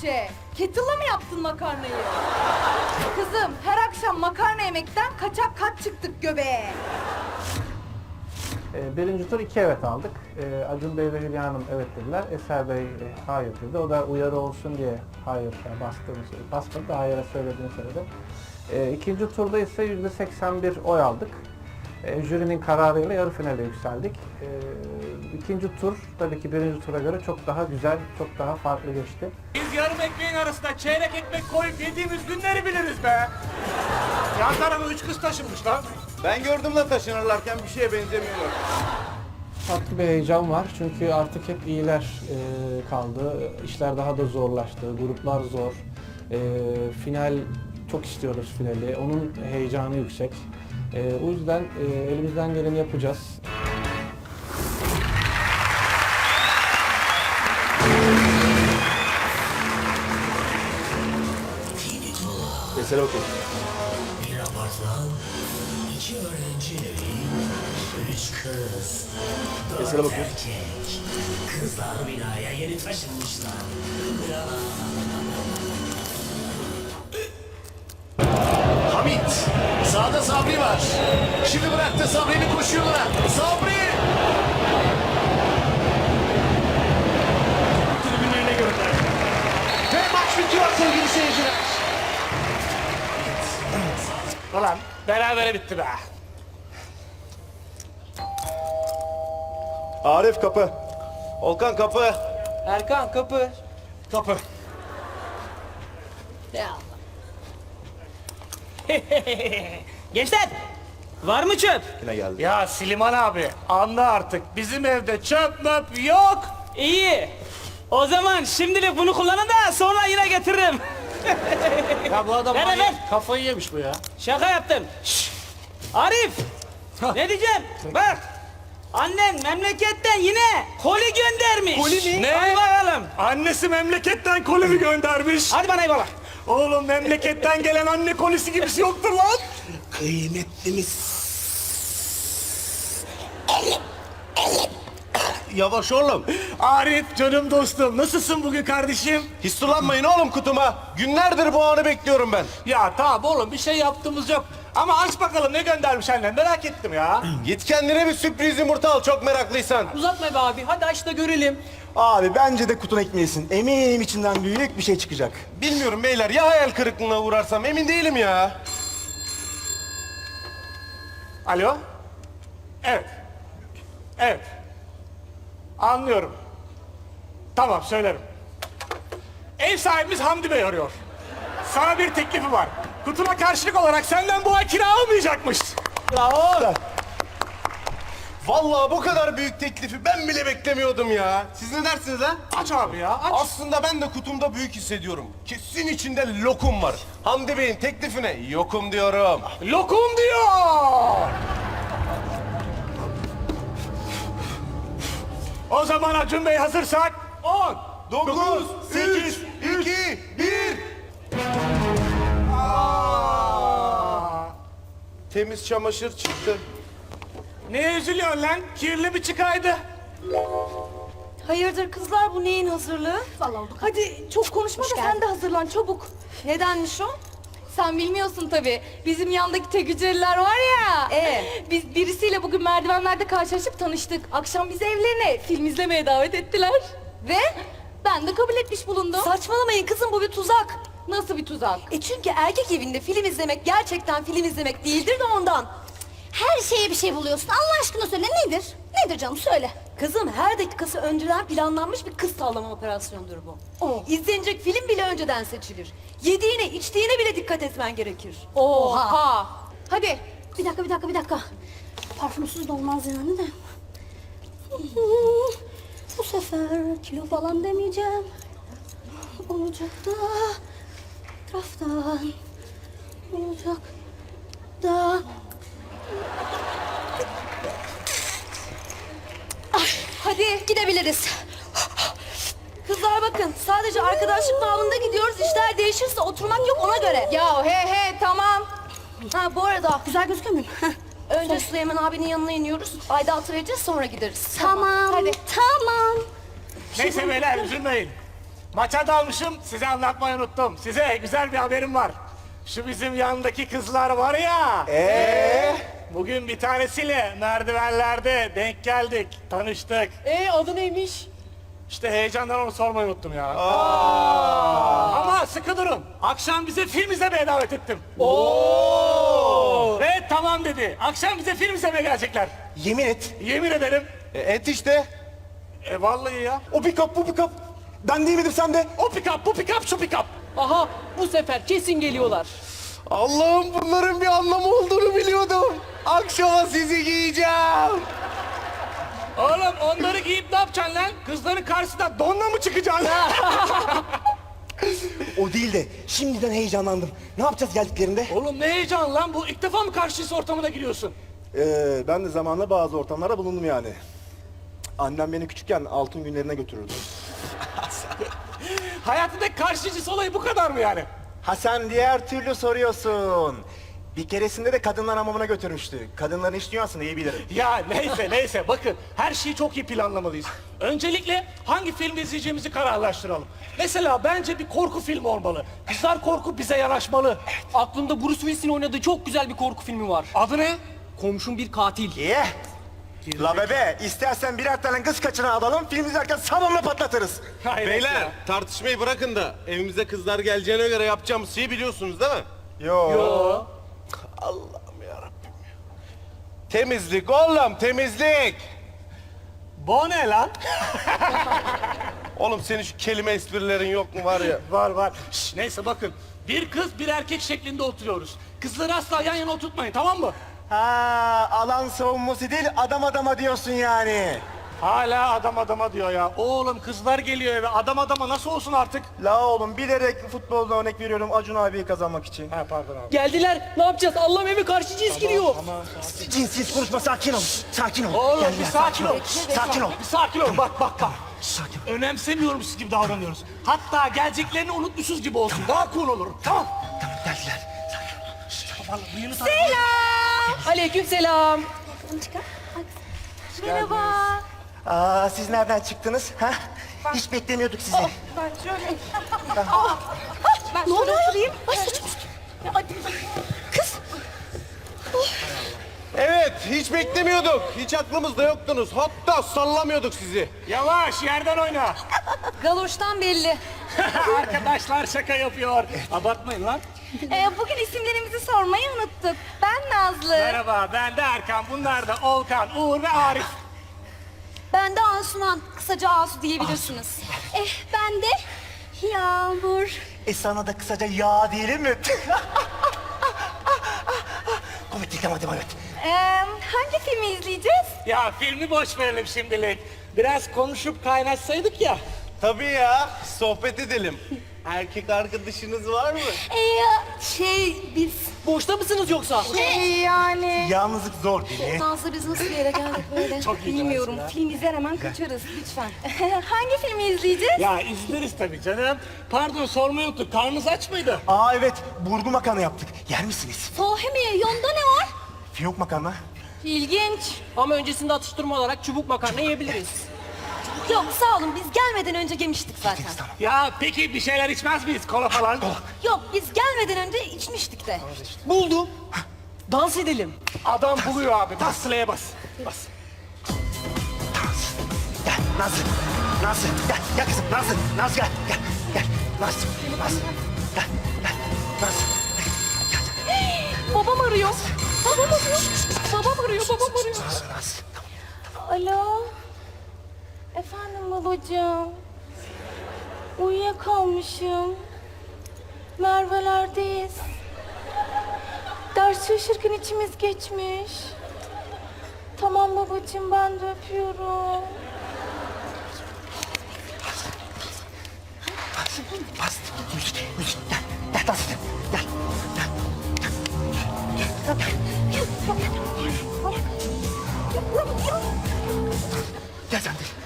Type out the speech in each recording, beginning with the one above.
Tuğçe? Kettle'la mı yaptın makarnayı? Kızım her akşam makarna yemekten kaçak kaç çıktık göbeğe. E, birinci tur iki evet aldık. E, Acun Bey ve Hülya Hanım evet dediler. Eser Bey e, hayır dedi. O da uyarı olsun diye hayır yani bastığını söyledi. Basmadı da hayır'a söylediğini söyledi. E, ikinci turda ise %81 oy aldık. E, jürinin kararıyla yarı finale yükseldik. E, ikinci tur tabii ki birinci tura göre çok daha güzel, çok daha farklı geçti. Biz yarım ekmeğin arasına çeyrek ekmek koyup yediğimiz günleri biliriz be. Yan tarafa üç kız taşınmış lan. Ben gördüm la taşınırlarken bir şeye benzemiyorlar. Farklı bir heyecan var çünkü artık hep iyiler e, kaldı. İşler daha da zorlaştı, gruplar zor. E, final çok istiyoruz finali, onun heyecanı yüksek. E, o yüzden e, elimizden geleni yapacağız. Mesela bakın. Bir apartman, iki öğrenci evi, üç kız, dört Mesela bakın. erkek. Kızlar binaya yeni taşınmışlar. Hamit, sağda Sabri var. Şimdi bıraktı Sabri'ni koşuyorlar. Sabri! Tribünlerine gönder. Ve maç bitiyor sevgili seyirciler. Ulan berabere bitti be. Arif kapı. Volkan kapı. Erkan kapı. Kapı. Gençler var mı çöp? Yine geldi. Ya Siliman abi anla artık bizim evde çöp möp yok. İyi. O zaman şimdilik bunu kullanın da sonra yine getiririm. Ya bu adam Ver, manyak, ver. kafayı yemiş bu ya. Şaka yaptım. Şşş! Arif ne diyeceğim? Bak annen memleketten yine koli göndermiş. Koli mi? Ne? Ne? Hadi bakalım. Annesi memleketten kolimi göndermiş. Hadi bana eyvallah. Oğlum memleketten gelen anne kolisi gibisi yoktur lan. Kıymetlimiz. Yavaş oğlum. Arif canım dostum nasılsın bugün kardeşim? Histulanmayın oğlum kutuma. Günlerdir bu anı bekliyorum ben. Ya tamam oğlum bir şey yaptığımız yok. Ama aç bakalım ne göndermiş annen merak ettim ya. Git kendine bir sürpriz yumurta al çok meraklıysan. Uzatma be abi hadi aç da görelim. Abi bence de kutun ekmeğisin. Eminim içinden büyük bir şey çıkacak. Bilmiyorum beyler ya hayal kırıklığına uğrarsam emin değilim ya. Alo? Evet. Evet. Anlıyorum. Tamam söylerim. Ev sahibimiz Hamdi Bey arıyor. Sana bir teklifi var. Kutuna karşılık olarak senden bu ay kira almayacakmış. Bravo. Vallahi bu kadar büyük teklifi ben bile beklemiyordum ya. Siz ne dersiniz ha? Aç abi ya aç. Aslında ben de kutumda büyük hissediyorum. Kesin içinde lokum var. Hamdi Bey'in teklifine yokum diyorum. Lokum diyor. O zaman Acun Bey hazırsak 10, 9, 8, 2, 1. Temiz çamaşır çıktı. Ne üzülüyorsun lan? Kirli bir çıkaydı. Hayırdır kızlar bu neyin hazırlığı? Hadi çok konuşma da sen de hazırlan çabuk. Nedenmiş o? Sen bilmiyorsun tabii. Bizim yandaki teküceriler var ya. Ee? Biz birisiyle bugün merdivenlerde karşılaşıp tanıştık. Akşam bizi evlerine film izlemeye davet ettiler. Ve ben de kabul etmiş bulundum. Saçmalamayın kızım bu bir tuzak. Nasıl bir tuzak? E çünkü erkek evinde film izlemek gerçekten film izlemek değildir de ondan. Her şeye bir şey buluyorsun. Allah aşkına söyle nedir? Nedir canım söyle. Kızım her dakikası önceden planlanmış bir kız tavlama operasyonudur bu. Oo. İzlenecek film bile önceden seçilir. Yediğine içtiğine bile dikkat etmen gerekir. Oha. Hadi. Bir dakika bir dakika bir dakika. Parfümsüz de olmaz yani de. Bu sefer kilo falan demeyeceğim. Olacak da etraftan. Olacak da. Gidebiliriz. Kızlar bakın sadece arkadaşlık bağında gidiyoruz. İşler değişirse oturmak yok ona göre. Ya he he tamam. Ha bu arada Güzel gözüküyor muyum? Heh. önce Süleyman abinin yanına iniyoruz. Aidatı vereceğiz sonra gideriz. Tamam. Hadi. Tamam. Neyse beyler üzülmeyin. Maça dalmışım, size anlatmayı unuttum. Size güzel bir haberim var. Şu bizim yanındaki kızlar var ya. Ee? Bugün bir tanesiyle merdivenlerde denk geldik, tanıştık. Ee adı neymiş? İşte heyecandan onu sormayı unuttum ya. Ama sıkı durun. Akşam bize film izlemeye davet ettim. Ve tamam dedi. Akşam bize film izlemeye gelecekler. Yemin et. Yemin ederim. E, et işte. E vallahi ya. O pick up bu pick up. Ben değil miydim sen de? O pick up, bu pick up, şu pick up. Aha bu sefer kesin geliyorlar. Allah'ım bunların bir anlamı olduğunu biliyordum. Akşama sizi giyeceğim. Oğlum onları giyip ne yapacaksın lan? Kızların karşısında donla mı çıkacaksın? O değil de şimdiden heyecanlandım. Ne yapacağız geldiklerinde? Oğlum ne heyecan lan bu? İlk defa mı karşıyız ortamına giriyorsun? Ee, ben de zamanla bazı ortamlarda bulundum yani. Annem beni küçükken altın günlerine götürürdü. Hayatındaki karşıcısı olayı bu kadar mı yani? Ha sen diğer türlü soruyorsun. Bir keresinde de kadınlar hamamına götürmüştü. Kadınların iş dünyasını iyi bilirim. Ya neyse neyse bakın her şeyi çok iyi planlamalıyız. Öncelikle hangi filmi izleyeceğimizi kararlaştıralım. Mesela bence bir korku filmi olmalı. Kızlar korku bize yanaşmalı. Aklımda Bruce Willis'in oynadığı çok güzel bir korku filmi var. Adı ne? Komşum bir katil. İyi. La bebe, istersen birer tane kız kaçına alalım, film izlerken salonla patlatırız. Hayret Beyler ya. tartışmayı bırakın da evimize kızlar geleceğine göre yapacağımız şeyi biliyorsunuz değil mi? Yo. Yo. Allah'ım yarabbim ya. Temizlik oğlum temizlik. Bu ne lan? Oğlum senin şu kelime esprilerin yok mu var ya? Var var. Şş, neyse bakın. Bir kız bir erkek şeklinde oturuyoruz. Kızları asla yan yana oturtmayın tamam mı? Ha, alan savunması değil, adam adama diyorsun yani. Hala adam adama diyor ya. Oğlum kızlar geliyor eve. Adam adama nasıl olsun artık? La oğlum bilerek futbolda örnek veriyorum Acun abiyi kazanmak için. Ha pardon abi. Geldiler. Ne yapacağız? Allah'ım eve karşı cins giriyor. Cinsiz konuşma, sakin ol. Sakin ol. Oğlum Gel, bir sakin ol. Sakin ol. Bir sakin ol. Bak bak bak. Sakin ol. Önemsemiyormuş gibi davranıyoruz. Hatta geleceklerini unutmuşuz gibi olsun. Daha cool olur. Tamam. Tamam geldiler. Vallahi bıyığını tak- Aleykümselam. Merhaba. Aa, siz nereden çıktınız? Ha? Hiç beklemiyorduk sizi. Ben şöyle... ben şöyle oturayım. Evet hiç beklemiyorduk. Hiç aklımızda yoktunuz. Hatta sallamıyorduk sizi. Yavaş yerden oyna. Galoştan belli. Arkadaşlar şaka yapıyor. Abartmayın lan. Ee, bugün isimlerimizi sormayı unuttuk. Ben Nazlı. Merhaba ben de Erkan. Bunlar da Olkan, Uğur ve Arif. Ben de Asuman. Kısaca Asu diyebilirsiniz. Eh ben de Yağmur. E sana da kısaca ya diyelim mi? Komik değil ama evet. Ee, hangi filmi izleyeceğiz? Ya filmi boş verelim şimdilik. Biraz konuşup kaynaşsaydık ya. Tabii ya sohbet edelim. Erkek arkadaşınız var mı? Ee, şey biz... Boşta mısınız yoksa? Şey yani... Yalnızlık zor değil mi? Nazlı biz nasıl bir yere geldik böyle? Çok iyi Bilmiyorum. Film izler hemen kaçarız lütfen. hangi filmi izleyeceğiz? Ya izleriz tabii canım. Pardon sormayı unuttuk. Karnınız aç mıydı? Aa evet, burgu makarna yaptık. Yer misiniz? Sahi mi? Yonda ne var? Fiyonk makarna. İlginç. Ama öncesinde atıştırma olarak çubuk makarna yiyebiliriz. Yok sağ olun biz gelmeden önce yemiştik zaten. Tamam. Ya peki bir şeyler içmez miyiz? Kola falan. Yok biz gelmeden önce içmiştik de. Buldum. Dans edelim. Adam buluyor abi. Bas sıraya bas. Bas. Gel Nazlı. Nazlı gel. Gel kızım Nazlı. Nazlı gel. Gel. Gel. Nazlı. Nazlı. Gel. Gel. Nazlı. Babam arıyor. Babam arıyor. Babam arıyor, babam arıyor. Nazlı. Nazlı. Alo. Efendim babacığım. Uyuyakalmışım. Merve'lerdeyiz. Ders çalışırken içimiz geçmiş. Tamam babacığım ben de öpüyorum. Bas. Müzik. Müzik. Gel. Gel Nazlı. Gel. Gel. Gel sen de.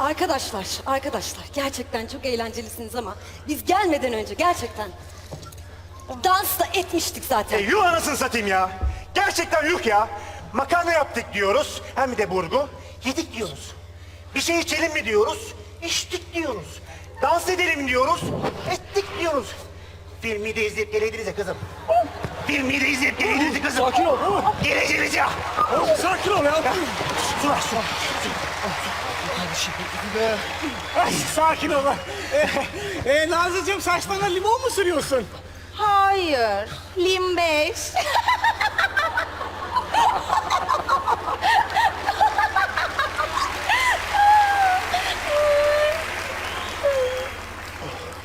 Arkadaşlar, arkadaşlar gerçekten çok eğlencelisiniz ama biz gelmeden önce gerçekten dans da etmiştik E, zaten. yuh anasını satayım ya. Gerçekten yuh ya. Makarna yaptık diyoruz. Hem de burgu. Yedik diyoruz. Bir şey içelim mi diyoruz. içtik diyoruz. Dans edelim diyoruz, ettik diyoruz. Filmi de izleyip geleydiniz ya kızım. Filmi de izleyip geleydiniz ya kızım. Sakin ol ama. Geleceğiniz ya. Sakin ol ya. Su ver, su Ay, sakin ol. Ee, e, Nazlıcığım saçlarına limon mu sürüyorsun? Hayır. Limbeş.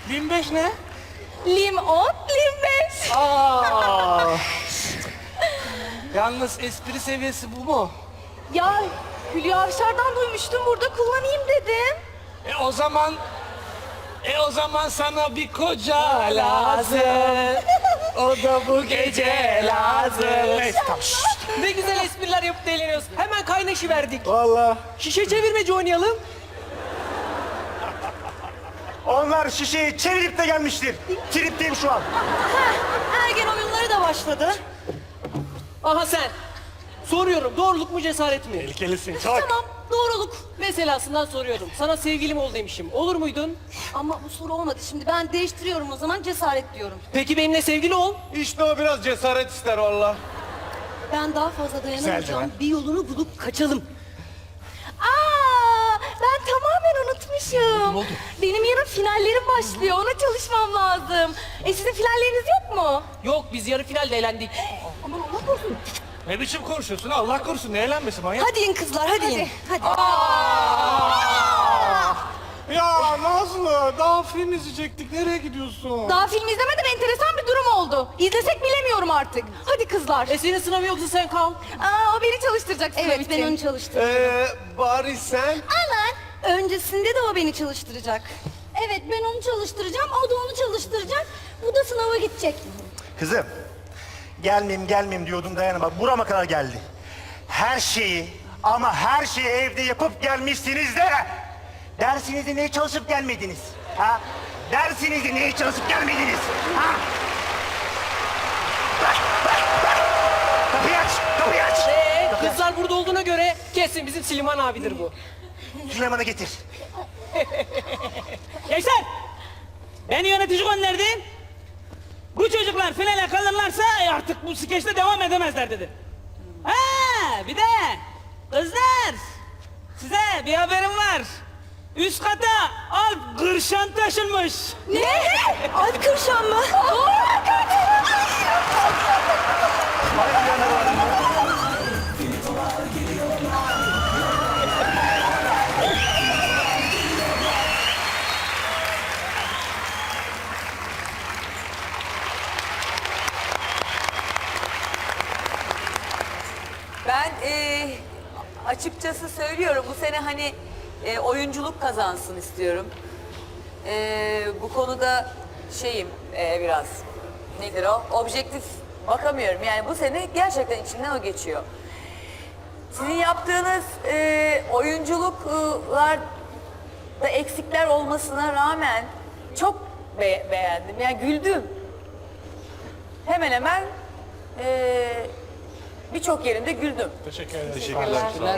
Limbeş ne? Limon, limbeş. Aa. Yalnız espri seviyesi bu mu? Ya Hülya Avşar'dan duymuştum burada kullanayım dedim. E o zaman e o zaman sana bir koca lazım. O da bu gece lazım. Neyse tamam. şşt. Ne güzel espriler yapıp eğleniyoruz. Hemen kaynaşı verdik. Vallahi. Şişe çevirmeci oynayalım. Onlar şişeyi çevirip de gelmiştir. Tripteyim şu an. Ergen oyunları da başladı. Aha sen. Soruyorum doğruluk mu cesaret mi? Tehlikelisin çok. Tamam doğruluk. Meselasından soruyorum. Sana sevgilim ol demişim. Olur muydun? Ama bu soru olmadı şimdi. Ben değiştiriyorum o zaman cesaret diyorum. Peki benimle sevgili ol. İşte o biraz cesaret ister valla. Ben daha fazla dayanamayacağım. Bir yolunu bulup kaçalım. Aa, ben tamamen unutmuşum. Benim yarın finallerim başlıyor. Ona çalışmam lazım. E sizin finalleriniz yok mu? Yok biz yarı finalde eğlendik. Ne biçim konuşuyorsun Allah korusun ne eğlenmesi manyak. Hadi in kızlar hadi, in. Hadi. Ya Nazlı daha film izleyecektik nereye gidiyorsun? Daha film izlemeden enteresan bir durum oldu. İzlesek bilemiyorum artık. Hadi kızlar. E senin sınavı yoksa sen kal. Aa, o beni çalıştıracak sınav Evet için. ben onu çalıştıracağım. Ee, bari sen. Aman öncesinde de o beni çalıştıracak. Evet ben onu çalıştıracağım. O da onu çalıştıracak. Bu da sınava gidecek. Kızım, gelmeyeyim gelmeyeyim diyordum dayanama. Burama kadar geldi. Her şeyi ama her şeyi evde yapıp gelmişsiniz de dersinizde neye çalışıp gelmediniz? Ha? Dersinizde neye çalışıp gelmediniz? Ha? Kapıyı aç, kapıyı aç. Ee, kızlar burada olduğuna göre kesin bizim Siliman abidir bu. Süleyman'ı getir. Gençler! Beni yönetici gönderdi. Bu çocuklar finale kalırlarsa e, artık bu skeçte devam edemezler dedi. Ha, bir de kızlar size bir haberim var. Üst kata alt gırşan taşınmış. Ne? Alt kırşan mı? Ben açıkçası söylüyorum bu sene hani e, oyunculuk kazansın istiyorum. E, bu konuda şeyim e, biraz nedir o? Objektif bakamıyorum yani bu sene gerçekten içimden o geçiyor. Sizin yaptığınız e, oyunculuklar da eksikler olmasına rağmen çok be- beğendim. Yani güldüm. Hemen hemen e, birçok yerinde güldüm. Teşekkür ederim.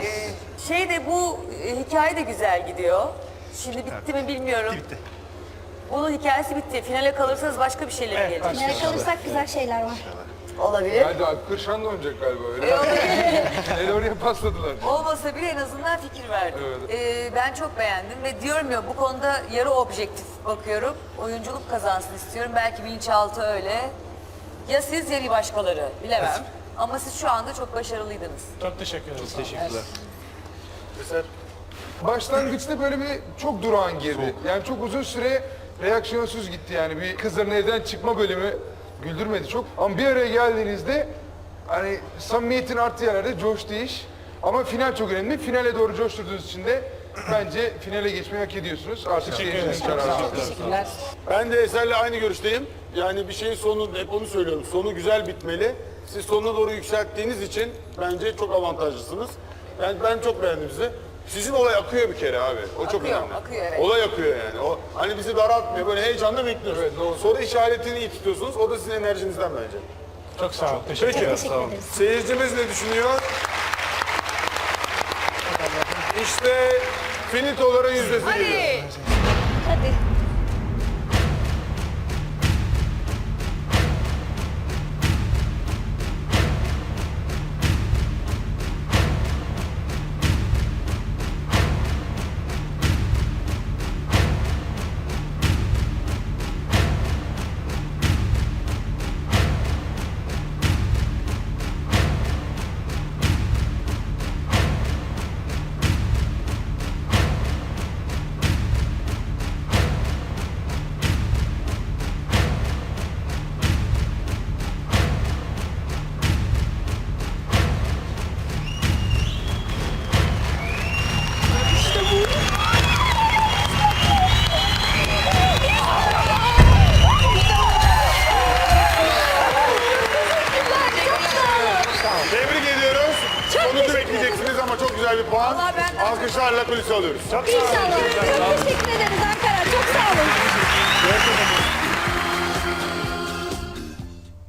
Ee, şey de bu e, hikaye de güzel gidiyor. Şimdi bitti mi bilmiyorum. Bitti. Bunun hikayesi bitti. Finale kalırsanız başka bir şeyler Evet, başka. Nereye kalırsak güzel şeyler var. Olabilir. Hadi Alp Kırşan da oynayacak galiba öyle. E, olabilir. El oraya pasladılar. Olmasa bile en azından fikir verdim. Ee, ben çok beğendim ve diyorum ya bu konuda yarı objektif bakıyorum. Oyunculuk kazansın istiyorum. Belki bilinçaltı öyle. Ya siz ya bir başkaları bilemem. Ama siz şu anda çok başarılıydınız. Çok teşekkür ederim. Teşekkürler. Başlangıçta böyle bir çok durağan girdi. Yani çok uzun süre reaksiyonsuz gitti yani. Bir kızların evden çıkma bölümü güldürmedi çok. Ama bir araya geldiğinizde hani samimiyetin arttığı yerlerde coştu iş. Ama final çok önemli. Finale doğru coşturduğunuz için de bence finale geçmeyi hak ediyorsunuz. Artık seyircinin kararı. Teşekkürler. Ben de Eser'le aynı görüşteyim. Yani bir şeyin sonu, hep onu söylüyorum, sonu güzel bitmeli. Siz sonuna doğru yükselttiğiniz için bence çok avantajlısınız. Yani ben çok beğendim sizi. Sizin olay akıyor bir kere abi. O çok Akıyor, önemli. akıyor, evet. Olay akıyor yani. O hani bizi daraltmıyor. Böyle heyecanla bekliyoruz. Soru işaretini iyi tutuyorsunuz. O da sizin enerjinizden bence. Çok sağ ol. Teşekkür Peki. ederim. Teşekkür ederiz. Seyircimiz ne düşünüyor? İşte finitoların yüzdesi geliyor. Hadi.